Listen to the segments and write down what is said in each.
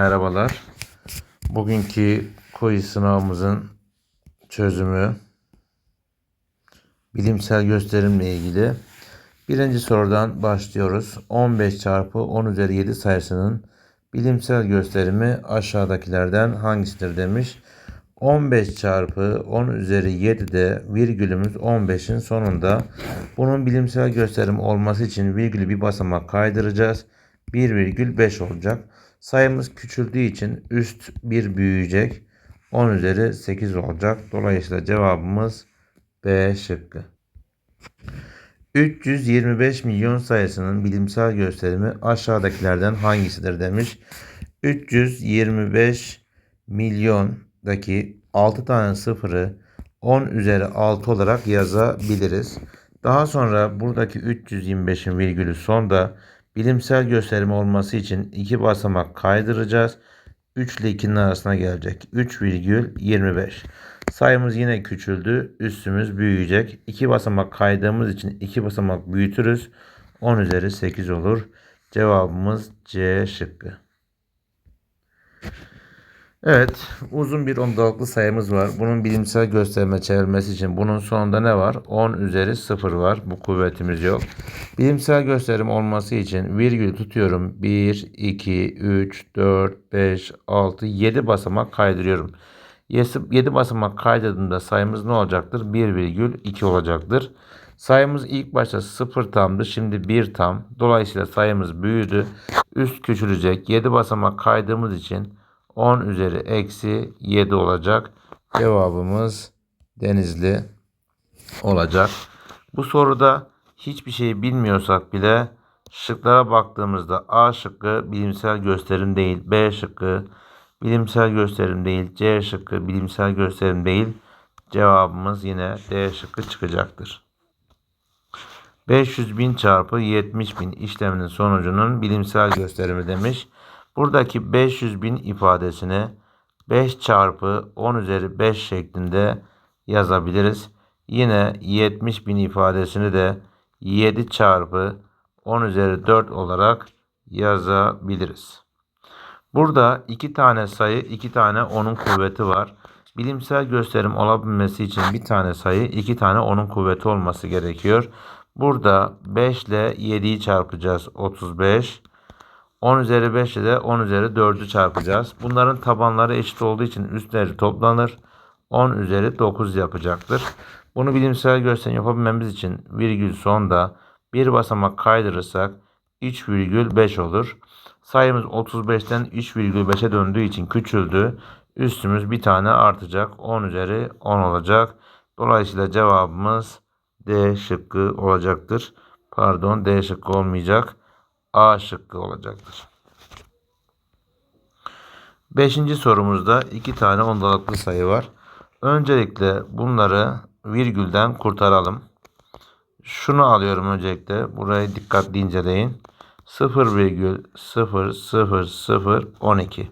Merhabalar. Bugünkü quiz sınavımızın çözümü bilimsel gösterimle ilgili. Birinci sorudan başlıyoruz. 15 çarpı 10 üzeri 7 sayısının bilimsel gösterimi aşağıdakilerden hangisidir demiş. 15 çarpı 10 üzeri 7'de virgülümüz 15'in sonunda. Bunun bilimsel gösterim olması için virgülü bir basamak kaydıracağız. 1,5 olacak. Sayımız küçüldüğü için üst 1 büyüyecek. 10 üzeri 8 olacak. Dolayısıyla cevabımız B şıkkı. 325 milyon sayısının bilimsel gösterimi aşağıdakilerden hangisidir demiş. 325 milyondaki 6 tane sıfırı 10 üzeri 6 olarak yazabiliriz. Daha sonra buradaki 325'in virgülü sonda bilimsel gösterim olması için iki basamak kaydıracağız. 3 ile 2'nin arasına gelecek. 3,25. Sayımız yine küçüldü. Üstümüz büyüyecek. 2 basamak kaydığımız için 2 basamak büyütürüz. 10 üzeri 8 olur. Cevabımız C şıkkı. Evet, uzun bir ondalıklı sayımız var. Bunun bilimsel gösterime çevrilmesi için bunun sonunda ne var? 10 üzeri 0 var. Bu kuvvetimiz yok. Bilimsel gösterim olması için virgül tutuyorum. 1, 2, 3, 4, 5, 6, 7 basamak kaydırıyorum. 7 basamak kaydırdığımda sayımız ne olacaktır? 1,2 olacaktır. Sayımız ilk başta 0 tamdı. Şimdi 1 tam. Dolayısıyla sayımız büyüdü. Üst küçülecek. 7 basamak kaydığımız için 10 üzeri eksi 7 olacak. Cevabımız Denizli olacak. Bu soruda hiçbir şey bilmiyorsak bile şıklara baktığımızda A şıkkı bilimsel gösterim değil, B şıkkı bilimsel gösterim değil, C şıkkı bilimsel gösterim değil. Cevabımız yine D şıkkı çıkacaktır. 500 bin çarpı 70 bin işleminin sonucunun bilimsel gösterimi demiş. Buradaki 500 bin ifadesini 5 çarpı 10 üzeri 5 şeklinde yazabiliriz. Yine 70 bin ifadesini de 7 çarpı 10 üzeri 4 olarak yazabiliriz. Burada iki tane sayı, iki tane onun kuvveti var. Bilimsel gösterim olabilmesi için bir tane sayı, iki tane onun kuvveti olması gerekiyor. Burada 5 ile 7'yi çarpacağız. 35. 10 üzeri 5 ile 10 üzeri 4'ü çarpacağız. Bunların tabanları eşit olduğu için üstleri toplanır. 10 üzeri 9 yapacaktır. Bunu bilimsel gösterim yapabilmemiz için virgül sonda bir basamak kaydırırsak 3,5 olur. Sayımız 35'ten 3,5'e döndüğü için küçüldü. Üstümüz bir tane artacak. 10 üzeri 10 olacak. Dolayısıyla cevabımız D şıkkı olacaktır. Pardon D şıkkı olmayacak. A şıkkı olacaktır. Beşinci sorumuzda iki tane ondalıklı sayı var. Öncelikle bunları virgülden kurtaralım. Şunu alıyorum öncelikle. Burayı dikkatli inceleyin. 0,000012.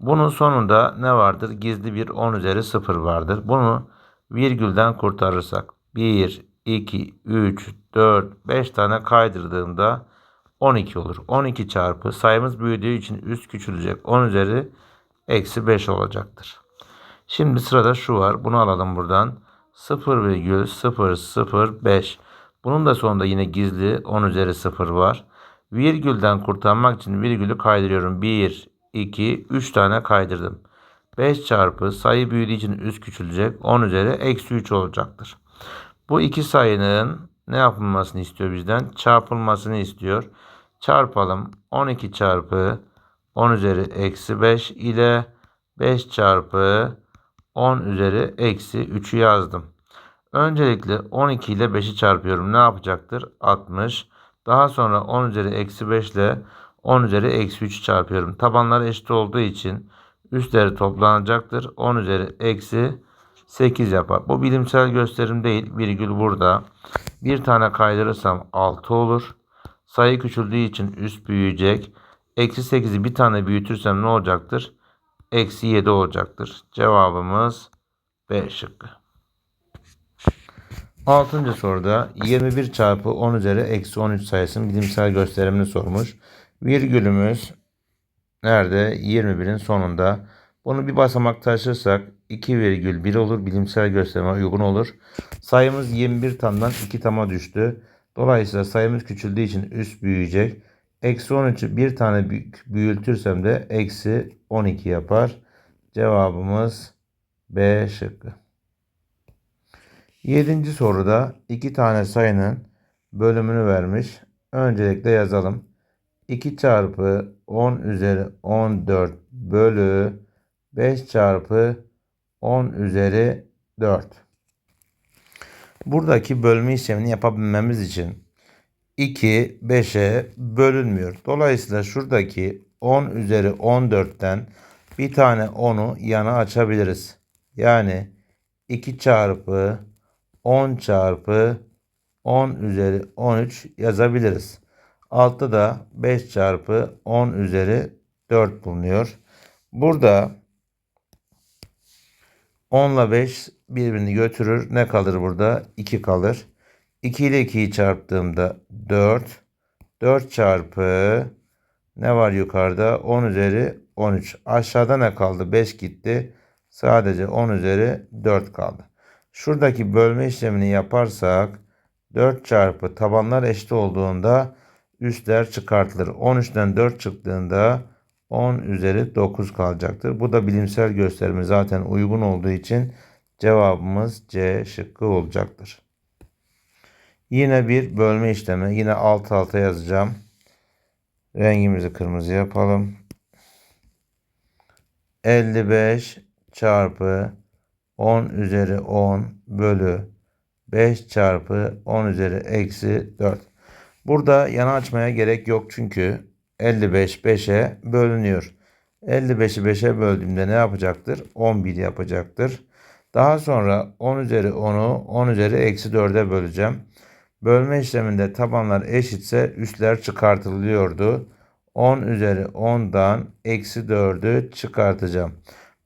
Bunun sonunda ne vardır? Gizli bir 10 üzeri 0 vardır. Bunu virgülden kurtarırsak 1, 2, 3, 4, 5 tane kaydırdığımda 12 olur. 12 çarpı sayımız büyüdüğü için üst küçülecek. 10 üzeri eksi 5 olacaktır. Şimdi sırada şu var. Bunu alalım buradan. 0,005. Bunun da sonunda yine gizli 10 üzeri 0 var. Virgülden kurtarmak için virgülü kaydırıyorum. 1, 2, 3 tane kaydırdım. 5 çarpı sayı büyüdüğü için üst küçülecek. 10 üzeri eksi 3 olacaktır. Bu iki sayının ne yapılmasını istiyor bizden? Çarpılmasını istiyor. Çarpalım. 12 çarpı 10 üzeri eksi 5 ile 5 çarpı 10 üzeri eksi 3'ü yazdım. Öncelikle 12 ile 5'i çarpıyorum. Ne yapacaktır? 60. Daha sonra 10 üzeri eksi 5 ile 10 üzeri eksi 3 çarpıyorum. Tabanları eşit olduğu için üstleri toplanacaktır. 10 üzeri eksi 8 yapar. Bu bilimsel gösterim değil. Virgül burada. Bir tane kaydırırsam 6 olur. Sayı küçüldüğü için üst büyüyecek. Eksi 8'i bir tane büyütürsem ne olacaktır? Eksi 7 olacaktır. Cevabımız B şıkkı. Altıncı soruda 21 çarpı 10 üzeri eksi 13 sayısının bilimsel gösterimini sormuş. Virgülümüz nerede? 21'in sonunda. Bunu bir basamak taşırsak 2,1 olur. Bilimsel gösterime uygun olur. Sayımız 21 tamdan 2 tama düştü. Dolayısıyla sayımız küçüldüğü için üst büyüyecek. Eksi 13'ü bir tane büyütürsem de eksi 12 yapar. Cevabımız B şıkkı. Yedinci soruda iki tane sayının bölümünü vermiş. Öncelikle yazalım. 2 çarpı 10 üzeri 14 bölü 5 çarpı 10 üzeri 4. Buradaki bölme işlemini yapabilmemiz için 2 5'e bölünmüyor. Dolayısıyla şuradaki 10 üzeri 14'ten bir tane 10'u yana açabiliriz. Yani 2 çarpı 10 çarpı 10 üzeri 13 yazabiliriz. Altta da 5 çarpı 10 üzeri 4 bulunuyor. Burada 10 ile 5 birbirini götürür. Ne kalır burada? 2 kalır. 2 ile 2'yi çarptığımda 4. 4 çarpı ne var yukarıda? 10 üzeri 13. Aşağıda ne kaldı? 5 gitti. Sadece 10 üzeri 4 kaldı. Şuradaki bölme işlemini yaparsak 4 çarpı tabanlar eşit olduğunda üstler çıkartılır. 13'ten 4 çıktığında 10 üzeri 9 kalacaktır. Bu da bilimsel gösterime zaten uygun olduğu için cevabımız C şıkkı olacaktır. Yine bir bölme işlemi. Yine alt alta yazacağım. Rengimizi kırmızı yapalım. 55 çarpı 10 üzeri 10 bölü 5 çarpı 10 üzeri eksi 4. Burada yana açmaya gerek yok çünkü 55 5'e bölünüyor. 55'i 5'e böldüğümde ne yapacaktır? 11 yapacaktır. Daha sonra 10 üzeri 10'u 10 üzeri eksi 4'e böleceğim. Bölme işleminde tabanlar eşitse üstler çıkartılıyordu. 10 üzeri 10'dan eksi 4'ü çıkartacağım.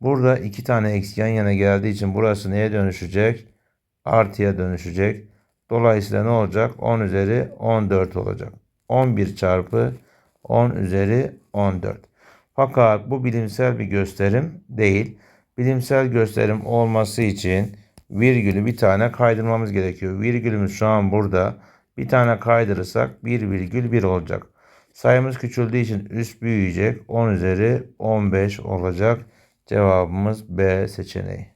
Burada iki tane eksi yan yana geldiği için burası neye dönüşecek? Artıya dönüşecek. Dolayısıyla ne olacak? 10 üzeri 14 olacak. 11 çarpı 10 üzeri 14. Fakat bu bilimsel bir gösterim değil. Bilimsel gösterim olması için virgülü bir tane kaydırmamız gerekiyor. Virgülümüz şu an burada. Bir tane kaydırırsak 1 virgül 1 olacak. Sayımız küçüldüğü için üst büyüyecek. 10 üzeri 15 olacak. Cevabımız B seçeneği.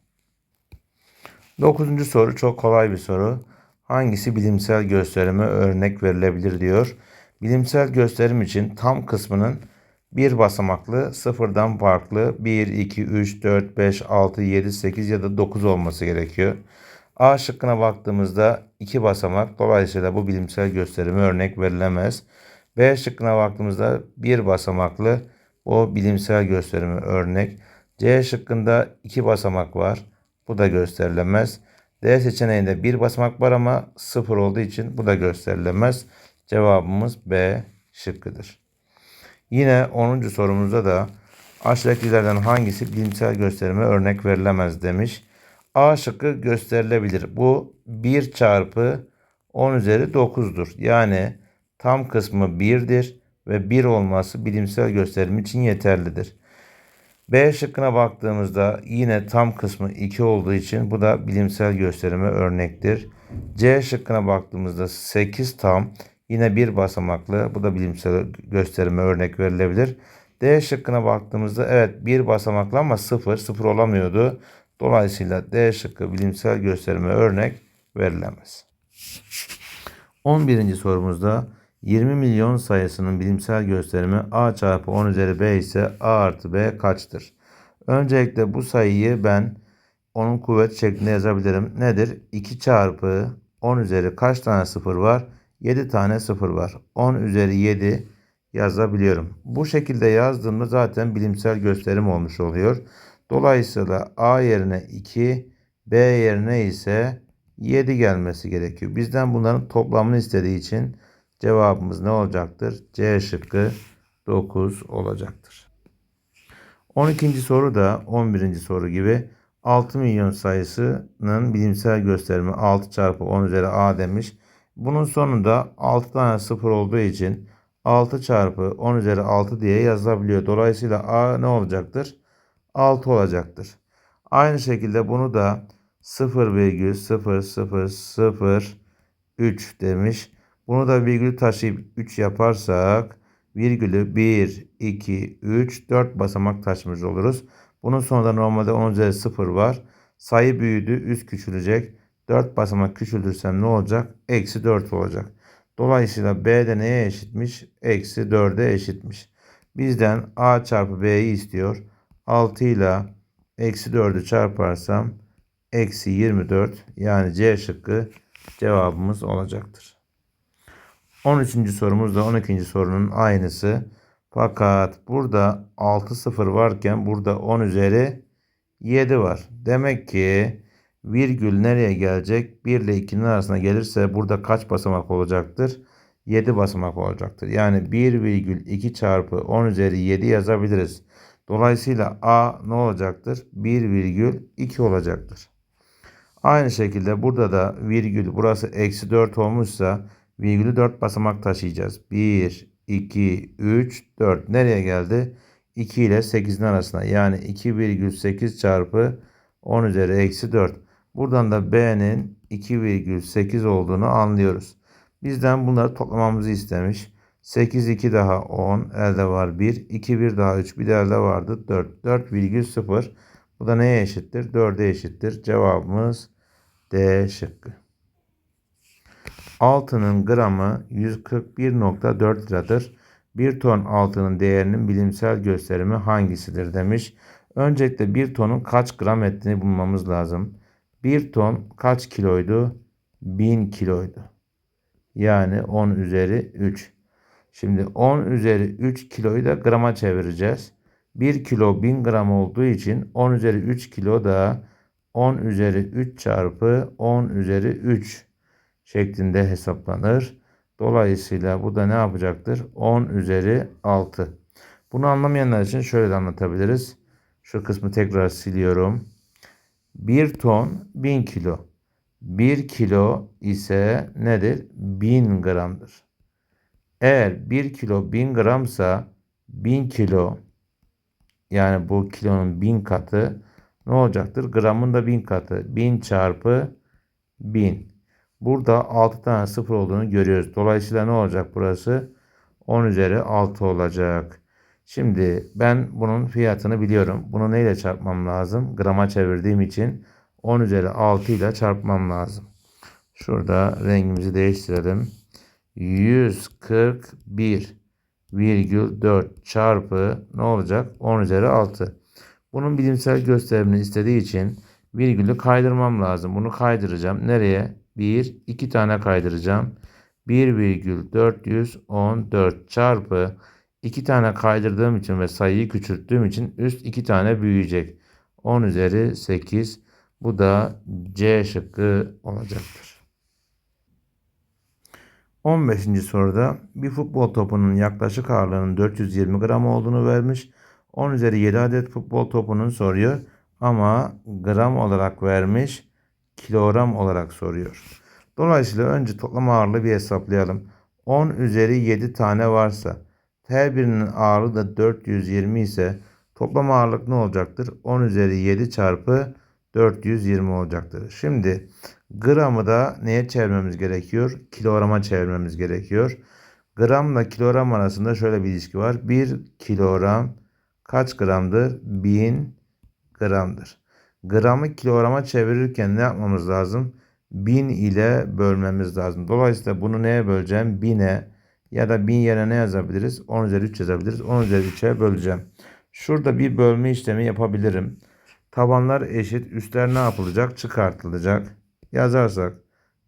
Dokuzuncu soru çok kolay bir soru. Hangisi bilimsel gösterime örnek verilebilir diyor. Bilimsel gösterim için tam kısmının bir basamaklı sıfırdan farklı 1, 2, 3, 4, 5, 6, 7, 8 ya da 9 olması gerekiyor. A şıkkına baktığımızda iki basamak dolayısıyla bu bilimsel gösterime örnek verilemez. B şıkkına baktığımızda bir basamaklı o bilimsel gösterime örnek. C şıkkında iki basamak var. Bu da gösterilemez. D seçeneğinde bir basamak var ama sıfır olduğu için bu da gösterilemez. Cevabımız B şıkkıdır. Yine 10. sorumuzda da aşağıdakilerden hangisi bilimsel gösterime örnek verilemez demiş. A şıkkı gösterilebilir. Bu 1 çarpı 10 üzeri 9'dur. Yani tam kısmı 1'dir ve 1 olması bilimsel gösterim için yeterlidir. B şıkkına baktığımızda yine tam kısmı 2 olduğu için bu da bilimsel gösterime örnektir. C şıkkına baktığımızda 8 tam yine bir basamaklı bu da bilimsel gösterime örnek verilebilir. D şıkkına baktığımızda evet bir basamaklı ama 0 0 olamıyordu. Dolayısıyla D şıkkı bilimsel gösterime örnek verilemez. 11. sorumuzda 20 milyon sayısının bilimsel gösterimi a çarpı 10 üzeri b ise a artı b kaçtır? Öncelikle bu sayıyı ben onun kuvvet şeklinde yazabilirim. Nedir? 2 çarpı 10 üzeri kaç tane sıfır var? 7 tane sıfır var. 10 üzeri 7 yazabiliyorum. Bu şekilde yazdığımda zaten bilimsel gösterim olmuş oluyor. Dolayısıyla a yerine 2, b yerine ise 7 gelmesi gerekiyor. Bizden bunların toplamını istediği için Cevabımız ne olacaktır? C şıkkı 9 olacaktır. 12. soru da 11. soru gibi 6 milyon sayısının bilimsel gösterimi 6 çarpı 10 üzeri a demiş. Bunun sonunda 6 tane sıfır olduğu için 6 çarpı 10 üzeri 6 diye yazılabiliyor. Dolayısıyla A ne olacaktır? 6 olacaktır. Aynı şekilde bunu da 0,00003 demiş. Bunu da virgül taşıyıp 3 yaparsak virgülü 1, 2, 3, 4 basamak taşımış oluruz. Bunun sonunda normalde 10 üzeri 0 var. Sayı büyüdü, üst küçülecek. 4 basamak küçültürsem ne olacak? Eksi 4 olacak. Dolayısıyla B de neye eşitmiş? Eksi 4'e eşitmiş. Bizden A çarpı B'yi istiyor. 6 ile eksi 4'ü çarparsam eksi 24 yani C şıkkı cevabımız olacaktır. 13. sorumuz da 12. sorunun aynısı. Fakat burada 6 sıfır varken burada 10 üzeri 7 var. Demek ki virgül nereye gelecek? 1 ile 2'nin arasına gelirse burada kaç basamak olacaktır? 7 basamak olacaktır. Yani 1 virgül 2 çarpı 10 üzeri 7 yazabiliriz. Dolayısıyla A ne olacaktır? 1 virgül 2 olacaktır. Aynı şekilde burada da virgül burası eksi 4 olmuşsa virgülü 4 basamak taşıyacağız. 1, 2, 3, 4. Nereye geldi? 2 ile 8'in arasına. Yani 2,8 çarpı 10 üzeri eksi 4. Buradan da B'nin 2,8 olduğunu anlıyoruz. Bizden bunları toplamamızı istemiş. 8, 2 daha 10. Elde var 1. 2, 1 daha 3. Bir de elde vardı 4. 4,0. Bu da neye eşittir? 4'e eşittir. Cevabımız D şıkkı. Altının gramı 141.4 liradır. 1 ton altının değerinin bilimsel gösterimi hangisidir demiş. Öncelikle 1 tonun kaç gram ettiğini bulmamız lazım. 1 ton kaç kiloydu? 1000 kiloydu. Yani 10 üzeri 3. Şimdi 10 üzeri 3 kiloyu da grama çevireceğiz. 1 kilo 1000 gram olduğu için 10 üzeri 3 kilo da 10 üzeri 3 çarpı 10 üzeri 3 şeklinde hesaplanır. Dolayısıyla bu da ne yapacaktır? 10 üzeri 6. Bunu anlamayanlar için şöyle de anlatabiliriz. Şu kısmı tekrar siliyorum. 1 ton 1000 kilo. 1 kilo ise nedir? 1000 gramdır. Eğer 1 kilo 1000 gramsa 1000 kilo yani bu kilonun 1000 katı ne olacaktır? Gramın da 1000 katı. 1000 çarpı 1000. Burada 6 tane sıfır olduğunu görüyoruz. Dolayısıyla ne olacak burası? 10 üzeri 6 olacak. Şimdi ben bunun fiyatını biliyorum. Bunu neyle çarpmam lazım? Grama çevirdiğim için 10 üzeri 6 ile çarpmam lazım. Şurada rengimizi değiştirelim. 141,4 çarpı ne olacak? 10 üzeri 6. Bunun bilimsel gösterimini istediği için virgülü kaydırmam lazım. Bunu kaydıracağım. Nereye? 1, 2 tane kaydıracağım. 1,414 çarpı 2 tane kaydırdığım için ve sayıyı küçülttüğüm için üst 2 tane büyüyecek. 10 üzeri 8. Bu da C şıkkı olacaktır. 15. soruda bir futbol topunun yaklaşık ağırlığının 420 gram olduğunu vermiş. 10 üzeri 7 adet futbol topunun soruyor ama gram olarak vermiş kilogram olarak soruyor. Dolayısıyla önce toplam ağırlığı bir hesaplayalım. 10 üzeri 7 tane varsa her birinin ağırlığı da 420 ise toplam ağırlık ne olacaktır? 10 üzeri 7 çarpı 420 olacaktır. Şimdi gramı da neye çevirmemiz gerekiyor? Kilograma çevirmemiz gerekiyor. Gramla kilogram arasında şöyle bir ilişki var. 1 kilogram kaç gramdır? 1000 gramdır. Gramı kilograma çevirirken ne yapmamız lazım? 1000 ile bölmemiz lazım. Dolayısıyla bunu neye böleceğim? 1000'e ya da 1000 yerine ne yazabiliriz? 10 üzeri 3 yazabiliriz. 10 üzeri 3'e böleceğim. Şurada bir bölme işlemi yapabilirim. Tabanlar eşit. Üstler ne yapılacak? Çıkartılacak. Yazarsak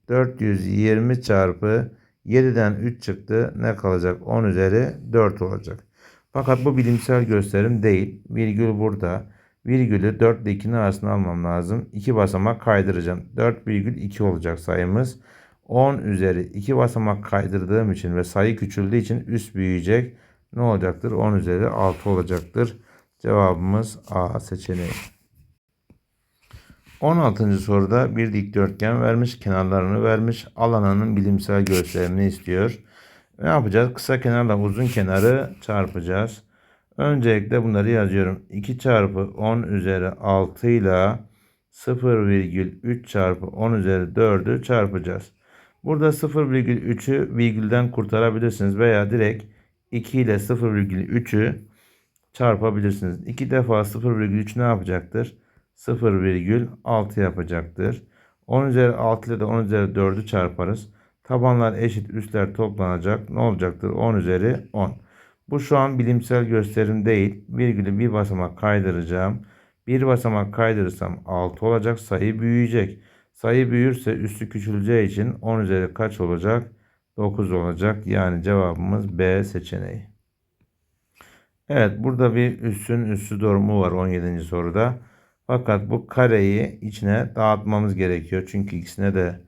420 çarpı 7'den 3 çıktı. Ne kalacak? 10 üzeri 4 olacak. Fakat bu bilimsel gösterim değil. Virgül burada. Virgülü 4 ile 2'nin arasına almam lazım. 2 basamak kaydıracağım. 4,2 olacak sayımız. 10 üzeri 2 basamak kaydırdığım için ve sayı küçüldüğü için üst büyüyecek. Ne olacaktır? 10 üzeri 6 olacaktır. Cevabımız A seçeneği. 16. soruda bir dikdörtgen vermiş, kenarlarını vermiş, alanının bilimsel gösterimini istiyor. Ne yapacağız? Kısa kenarla uzun kenarı çarpacağız. Öncelikle bunları yazıyorum. 2 çarpı 10 üzeri 6 ile 0,3 çarpı 10 üzeri 4'ü çarpacağız. Burada 0,3'ü virgülden kurtarabilirsiniz veya direkt 2 ile 0,3'ü çarpabilirsiniz. 2 defa 0,3 ne yapacaktır? 0,6 yapacaktır. 10 üzeri 6 ile de 10 üzeri 4'ü çarparız. Tabanlar eşit üstler toplanacak. Ne olacaktır? 10 üzeri 10. Bu şu an bilimsel gösterim değil. Virgülü bir basamak kaydıracağım. Bir basamak kaydırırsam 6 olacak. Sayı büyüyecek. Sayı büyürse üstü küçüleceği için 10 üzeri kaç olacak? 9 olacak. Yani cevabımız B seçeneği. Evet burada bir üssün üssü durumu var 17. soruda. Fakat bu kareyi içine dağıtmamız gerekiyor. Çünkü ikisine de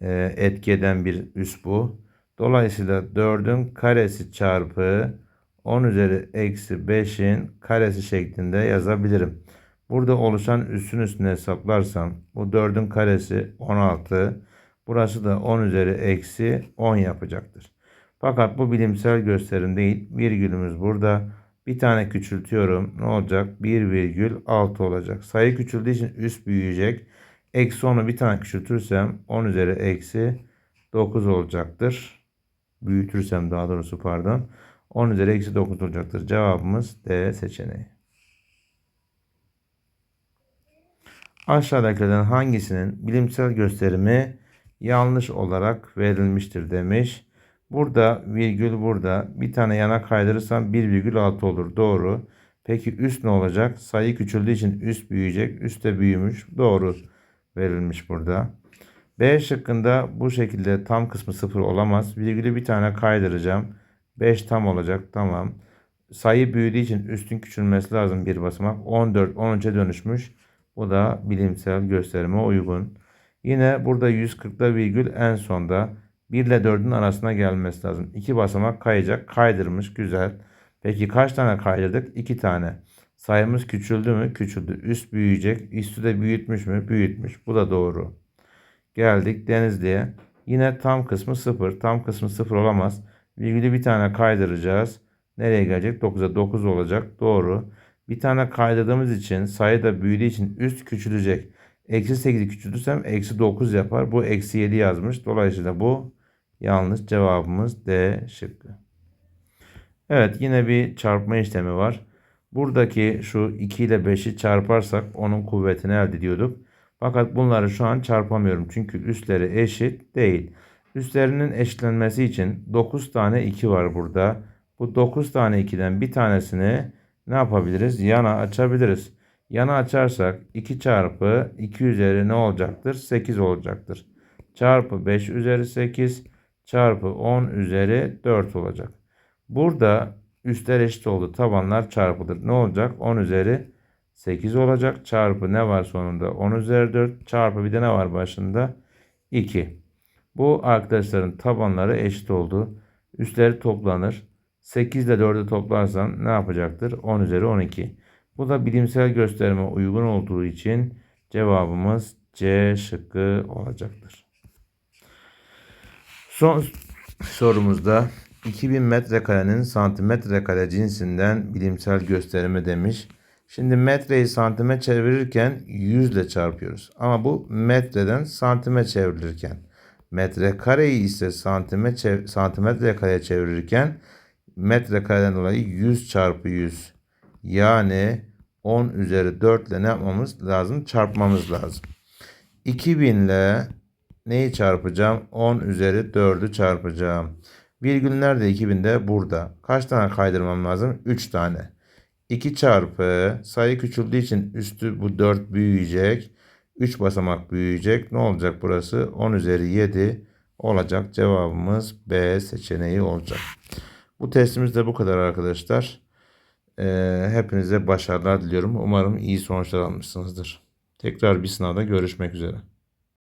e, etki eden bir üs bu. Dolayısıyla 4'ün karesi çarpı 10 üzeri eksi 5'in karesi şeklinde yazabilirim. Burada oluşan üssün üstüne hesaplarsam bu 4'ün karesi 16. Burası da 10 üzeri eksi 10 yapacaktır. Fakat bu bilimsel gösterim değil. Virgülümüz burada. Bir tane küçültüyorum. Ne olacak? 1,6 olacak. Sayı küçüldüğü için üst büyüyecek. Eksi 10'u bir tane küçültürsem 10 üzeri eksi 9 olacaktır. Büyütürsem daha doğrusu pardon. 10 üzeri eksi 9 olacaktır. Cevabımız D seçeneği. Aşağıdakilerden hangisinin bilimsel gösterimi yanlış olarak verilmiştir demiş. Burada virgül burada. Bir tane yana kaydırırsam 1,6 olur. Doğru. Peki üst ne olacak? Sayı küçüldüğü için üst büyüyecek. Üst de büyümüş. Doğru verilmiş burada. B şıkkında bu şekilde tam kısmı 0 olamaz. Virgülü bir tane kaydıracağım. 5 tam olacak. Tamam. Sayı büyüdüğü için üstün küçülmesi lazım bir basamak. 14 13'e dönüşmüş. Bu da bilimsel gösterime uygun. Yine burada 140'da virgül en sonda 1 ile 4'ün arasına gelmesi lazım. 2 basamak kayacak. Kaydırmış. Güzel. Peki kaç tane kaydırdık? 2 tane. Sayımız küçüldü mü? Küçüldü. Üst büyüyecek. Üstü de büyütmüş mü? Büyütmüş. Bu da doğru. Geldik Denizli'ye. Yine tam kısmı 0. Tam kısmı 0 olamaz. Virgülü bir tane kaydıracağız. Nereye gelecek? 9'a 9 olacak. Doğru. Bir tane kaydırdığımız için sayı da büyüdüğü için üst küçülecek. Eksi 8'i küçültürsem eksi 9 yapar. Bu eksi 7 yazmış. Dolayısıyla bu yanlış. Cevabımız D şıkkı. Evet yine bir çarpma işlemi var. Buradaki şu 2 ile 5'i çarparsak onun kuvvetini elde ediyorduk. Fakat bunları şu an çarpamıyorum. Çünkü üstleri eşit değil. Üstlerinin eşitlenmesi için 9 tane 2 var burada. Bu 9 tane 2'den bir tanesini ne yapabiliriz? Yana açabiliriz. Yana açarsak 2 çarpı 2 üzeri ne olacaktır? 8 olacaktır. Çarpı 5 üzeri 8 çarpı 10 üzeri 4 olacak. Burada üstler eşit oldu. Tabanlar çarpılır. Ne olacak? 10 üzeri 8 olacak. Çarpı ne var sonunda? 10 üzeri 4 çarpı bir de ne var başında? 2. Bu arkadaşların tabanları eşit oldu. Üstleri toplanır. 8 ile 4'ü toplarsan ne yapacaktır? 10 üzeri 12. Bu da bilimsel gösterime uygun olduğu için cevabımız C şıkkı olacaktır. Son sorumuzda 2000 metrekarenin santimetre kare cinsinden bilimsel gösterimi demiş. Şimdi metreyi santime çevirirken 100 ile çarpıyoruz. Ama bu metreden santime çevrilirken. Metrekareyi ise santime çev santimetre kare çevirirken metrekareden dolayı 100 çarpı 100. Yani 10 üzeri 4 ile ne yapmamız lazım? Çarpmamız lazım. 2000 ile neyi çarpacağım? 10 üzeri 4'ü çarpacağım. Virgül nerede 2000'de? Burada. Kaç tane kaydırmam lazım? 3 tane. 2 çarpı sayı küçüldüğü için üstü bu 4 büyüyecek. 3 basamak büyüyecek. Ne olacak burası? 10 üzeri 7 olacak. Cevabımız B seçeneği olacak. Bu testimiz de bu kadar arkadaşlar. Ee, hepinize başarılar diliyorum. Umarım iyi sonuçlar almışsınızdır. Tekrar bir sınavda görüşmek üzere.